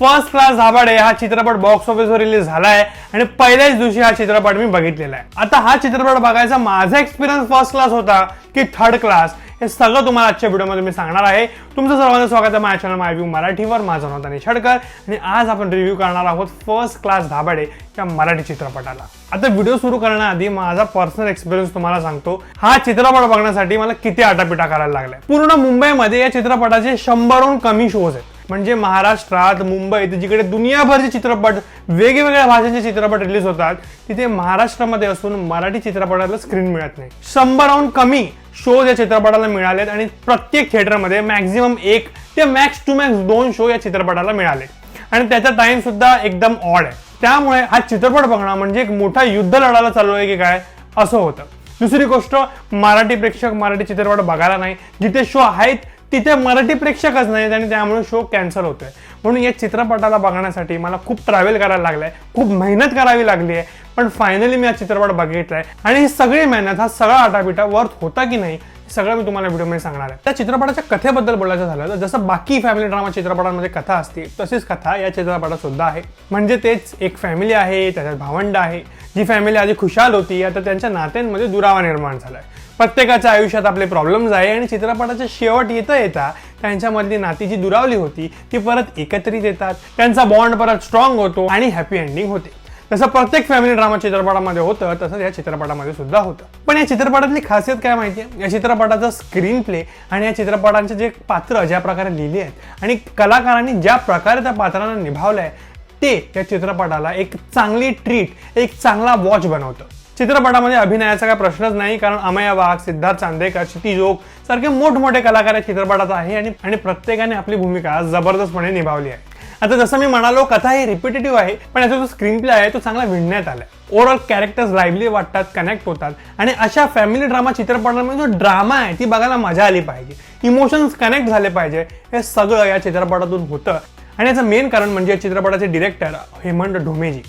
First class धाबाडे हा चित्रपट box ऑफिसवर रिलीज झालाय आणि पहिल्याच दिवशी हा चित्रपट मी बघितलेला आहे. आता हा चित्रपट बघायचा माझा एक्सपिरियन्स फर्स्ट क्लास होता की थर्ड क्लास हे सगळं तुम्हाला आजच्या व्हिडिओमध्ये मी सांगणार आहे. तुमचं सर्वांचं स्वागत आहे माझ्या चॅनल माय व्ह्यू मराठीवर. माझं नाव तनिष छडकर आणि आज आपण रिव्ह्यू करणार आहोत फर्स्ट क्लास धाबाडे या मराठी चित्रपटाला. आता व्हिडिओ सुरू करण्याआधी माझा पर्सनल एक्सपिरियन्स तुम्हाला सांगतो. हा चित्रपट बघण्यासाठी मला किती आटापिटा करायला लागलाय पूर्ण मुंबईमध्ये या चित्रपटाचे शंभरहून कमी शोज आहेत. म्हणजे महाराष्ट्रात मुंबईत जिकडे दुनियाभरचे चित्रपट वेगवेगळ्या भाषांचे चित्रपट रिलीज होतात तिथे महाराष्ट्रामध्ये असून मराठी चित्रपटाला स्क्रीन मिळत नाही. शंभराहून कमी शोज या चित्रपटाला मिळालेत आणि प्रत्येक थिएटरमध्ये मॅक्झिमम एक ते मॅक्स टू मॅक्स दोन शो या चित्रपटाला मिळाले. आणि त्याचा टाइम सुद्धा एकदम ऑड आहे. त्यामुळे हा चित्रपट बघणं म्हणजे एक मोठा युद्ध लढायला चालू आहे की काय असं होतं. दुसरी गोष्ट मराठी प्रेक्षक मराठी चित्रपट बघायला नाही. जिथे शो आहेत तिथे मराठी प्रेक्षकच नाहीत आणि त्यामुळे शो कॅन्सल होतोय. म्हणून या चित्रपटाला बघण्यासाठी मला खूप ट्रॅव्हल करायला लागलाय. खूप मेहनत करावी लागली आहे पण फायनली मी हा चित्रपट बघितलाय. आणि ही सगळी मेहनत हा सगळा आटापिटा वर्थ होता की नाही सगळं मी तुम्हाला व्हिडिओमध्ये सांगणार आहे. त्या चित्रपटाच्या कथेबद्दल बोलायचं झालं तर जसं बाकी फॅमिली ड्रामा चित्रपटांमध्ये कथा असते तशीच कथा या चित्रपटात सुद्धा आहे. म्हणजे तेच एक फॅमिली आहे त्याच्यात भावंड आहे. जी फॅमिली आधी खुशाल होती आता त्यांच्या नात्यांमध्ये दुरावा निर्माण झालाय. प्रत्येकाच्या आयुष्यात आपले प्रॉब्लेम्स आहे आणि चित्रपटाच्या शेवट येता येता त्यांच्यामधली नाती जी दुरावली होती ती परत एकत्रित येतात. त्यांचा बॉन्ड परत स्ट्रॉंग होतो आणि हॅपी एंडिंग होते. जसं प्रत्येक फॅमिली ड्रामा चित्रपटामध्ये होतं तसंच या चित्रपटामध्ये सुद्धा होतं. पण या चित्रपटातली खासियत काय माहिती आहे या चित्रपटाचा स्क्रीन प्ले आणि या चित्रपटांचे जे पात्र ज्या प्रकारे लिहिले आहेत आणि कलाकारांनी ज्या प्रकारे त्या पात्रांना निभावलंय ते या चित्रपटाला एक चांगली ट्रीट एक चांगला वॉच बनवतं. चित्रपटामध्ये अभिनयाचा काय प्रश्नच नाही कारण अमया वाघ सिद्धार्थ चांदेकर क्षिती जोग सारखे मोठमोठे कलाकार या चित्रपटात आहे आणि आणि प्रत्येकाने आपली भूमिका जबरदस्तपणे निभावली आहे. आता जसं मी म्हणालो कथा ही रिपिटेटिव्ह आहे पण याचा जो स्क्रीन प्ले आहे तो चांगला विणण्यात आलाय. ओव्हरऑल कॅरेक्टर्स लाईव्हली वाटतात कनेक्ट होतात आणि अशा फॅमिली ड्रामा चित्रपटांमध्ये जो ड्रामा आहे ती बघायला मजा आली पाहिजे. इमोशन्स कनेक्ट झाले पाहिजे हे सगळं या चित्रपटातून होतं. आणि याचं मेन कारण म्हणजे या चित्रपटाचे डिरेक्टर हेमंत ढोमेजी.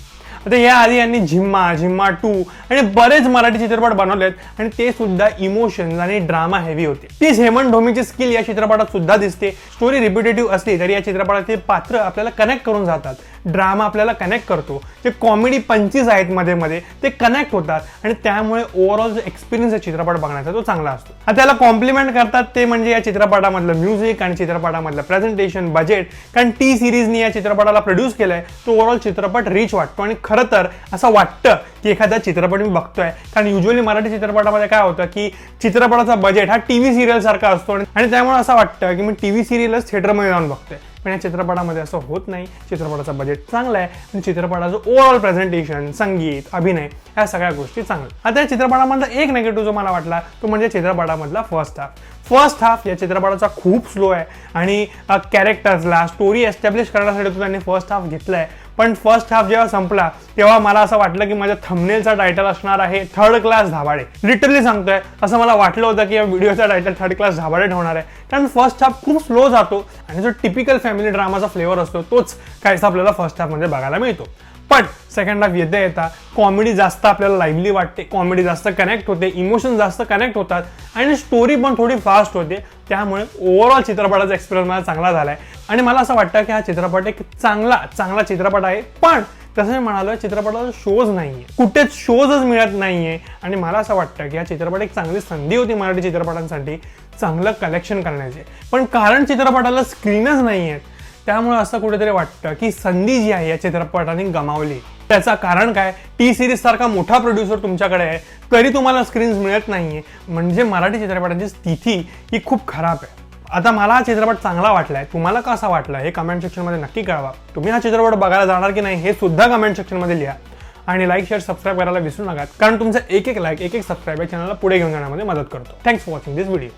आता या आधी यांनी झिम्मा झिम्मा टू आणि बरेच मराठी चित्रपट बनवलेत आणि ते सुद्धा इमोशन्स आणि ड्रामा हेवी होते. तीच हेमंत ढोमीची स्किल या चित्रपटात सुद्धा दिसते. स्टोरी रिपिटेटिव्ह असली तरी या चित्रपटातील पात्र आपल्याला कनेक्ट करून जातात. ड्रामा आपल्याला कनेक्ट करतो. जे कॉमेडी पंचीस आहेत मध्ये मध्ये ते कनेक्ट होतात. आणि त्यामुळे ओव्हरऑल जो एक्सपिरियन्स आहे चित्रपट बघण्याचा तो चांगला असतो. आता त्याला कॉम्प्लिमेंट करतात ते म्हणजे या चित्रपटामधलं म्युझिक आणि चित्रपटामधलं प्रेझेंटेशन बजेट कारण टी सिरीजनी या चित्रपटाला प्रोड्यूस केलंय तो ओव्हरऑल चित्रपट रिच वाटतो. आणि खरं तर असं वाटतं की एखादा चित्रपट मी बघतोय. कारण युजली मराठी चित्रपटामध्ये काय होतं की चित्रपटाचा बजेट हा टीव्ही सिरियल सारखा असतो. आणि- आणि त्यामुळे असं वाटतं की मी टीव्ही सिरियलच थिएटरमध्ये जाऊन बघतोय. पण या चित्रपटामध्ये असं होत नाही. चित्रपटाचा बजेट चांगला आहे आणि चित्रपटाचं ओव्हरऑल प्रेझेंटेशन संगीत अभिनय या सगळ्या गोष्टी चांगल्या आता या चित्रपटामधला एक नेगेटिव्ह जो मला वाटला तो म्हणजे चित्रपटामधला फर्स्ट हाफ फर्स्ट हाफ या चित्रपटाचा खूप स्लो आहे. आणि कॅरेक्टर्सला स्टोरी एस्टॅब्लिश करण्यासाठी तो त्यांनी फर्स्ट हाफ घेतलाय. पण फर्स्ट हाफ जेव्हा संपला तेव्हा मला असं वाटलं की माझ्या थंबनेलचा टायटल असणार आहे थर्ड क्लास धाबाडे लिटरली सांगतोय. असं मला वाटलं होतं की या व्हिडिओचा टायटल थर्ड क्लास धाबाडे ठेवणार आहे. कारण फर्स्ट हाफ खूप स्लो जातो आणि जो टिपिकल फॅमिली ड्रामाचा फ्लेवर असतो तोच काहीसा आपल्याला फर्स्ट हाफमध्ये बघायला मिळतो. पण सेकंड हाफ येता येता कॉमेडी जास्त आपल्याला लाईव्हली वाटते कॉमेडी जास्त कनेक्ट होते इमोशन जास्त कनेक्ट होतात आणि स्टोरी पण थोडी फास्ट होते. त्यामुळे ओव्हरऑल चित्रपटाचा एक्सपिरियन्स मला चांगला झाला आहे आणि मला असं वाटतं की हा चित्रपट एक चांगला चांगला चित्रपट आहे पण तसं मी म्हणालो चित्रपटाचा शोज नाहीये. कुठेच शोजच मिळत नाहीये. आणि मला असं वाटतं की हा चित्रपट एक चांगली संधी होती मराठी चित्रपटांसाठी चांगलं कलेक्शन करण्याचे. पण कारण चित्रपटाला स्क्रीनच नाही आहेत त्यामुळे असं कुठेतरी वाटतं की संधी जी आहे या चित्रपटाने गमावली. त्याचं कारण काय? टी सिरीज सारखा मोठा प्रोड्युसर तुमच्याकडे आहे तरी तुम्हाला स्क्रीन्स मिळत नाहीये. म्हणजे मराठी चित्रपटाची स्थिती ही खूप खराब आहे. आता मला हा चित्रपट चांगला वाटलाय. तुम्हाला कसा वाटला हे कमेंट सेक्शनमध्ये नक्की कळवा. तुम्ही हा चित्रपट बघायला जाणार की नाही हे सुद्धा कमेंट सेक्शनमध्ये लिहा. आणि लाईक शेअर सबस्क्राईब करायला विसरू नका. कारण तुमचा एक एक लाईक एक एक सबस्क्राईब या चॅनलला पुढे घेऊन जाण्यामध्ये मदत करतो. Thanks for watching this video